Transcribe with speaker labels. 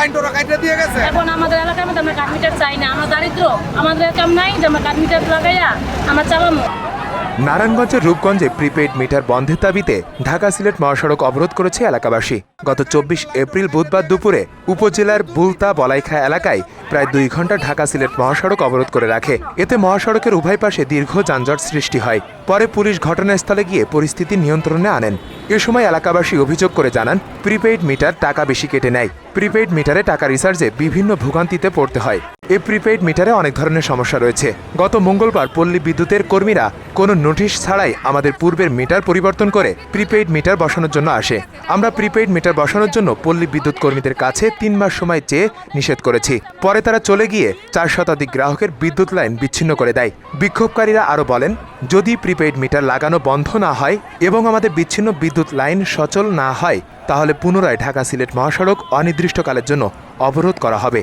Speaker 1: Line টোরা কাইটে দিয়ে গেছে?
Speaker 2: এখন আমাদের এলাকার মধ্যে আমরা কাঠ মিটার চাই না। আমরা দারিদ্র। আমাদের কাম নাই যে আমরা কাঠ মিটার লাগাইয়া আমরা চালামো।
Speaker 3: নারায়ণগঞ্জের রূপগঞ্জে প্রিপেইড মিটার বন্ধের দাবিতে ঢাকা সিলেট মহাসড়ক অবরোধ করেছে এলাকাবাসী। গত চব্বিশ এপ্রিল বুধবার দুপুরে উপজেলার বুলতা বলাইখা এলাকায় প্রায় দুই ঘণ্টা ঢাকা সিলেট মহাসড়ক অবরোধ করে রাখে। এতে মহাসড়কের উভয় পাশে দীর্ঘ যানজট সৃষ্টি হয়। পরে পুলিশ ঘটনাস্থলে গিয়ে পরিস্থিতি নিয়ন্ত্রণে আনেন। এ সময় এলাকাবাসী অভিযোগ করে জানান প্রিপেইড মিটার টাকা বেশি কেটে নেয়। প্রিপেইড মিটারে টাকা রিচার্জে বিভিন্ন ভোগান্তিতে পড়তে হয়। এই প্রিপেইড মিটারে অনেক ধরনের সমস্যা রয়েছে। গত মঙ্গলবার পল্লী বিদ্যুতের কর্মীরা কোনো নোটিশ ছাড়াই আমাদের পূর্বের মিটার পরিবর্তন করে প্রিপেইড মিটার বসানোর জন্য আসে। আমরা প্রিপেইড মিটার বসানোর জন্য পল্লী বিদ্যুৎ কর্মীদের কাছে তিন মাস সময় চেয়ে নিষেধ করেছি। পরে তারা চলে গিয়ে চার শতাধিক গ্রাহকের বিদ্যুৎ লাইন বিচ্ছিন্ন করে দেয়। বিক্ষোভকারীরা আরও বলেন, যদি প্রিপেইড মিটার লাগানো বন্ধ না হয় এবং আমাদের বিচ্ছিন্ন বিদ্যুৎ লাইন সচল না হয়, তাহলে পুনরায় ঢাকা সিলেট মহাসড়ক অনির্দিষ্টকালের জন্য অবরোধ করা হবে।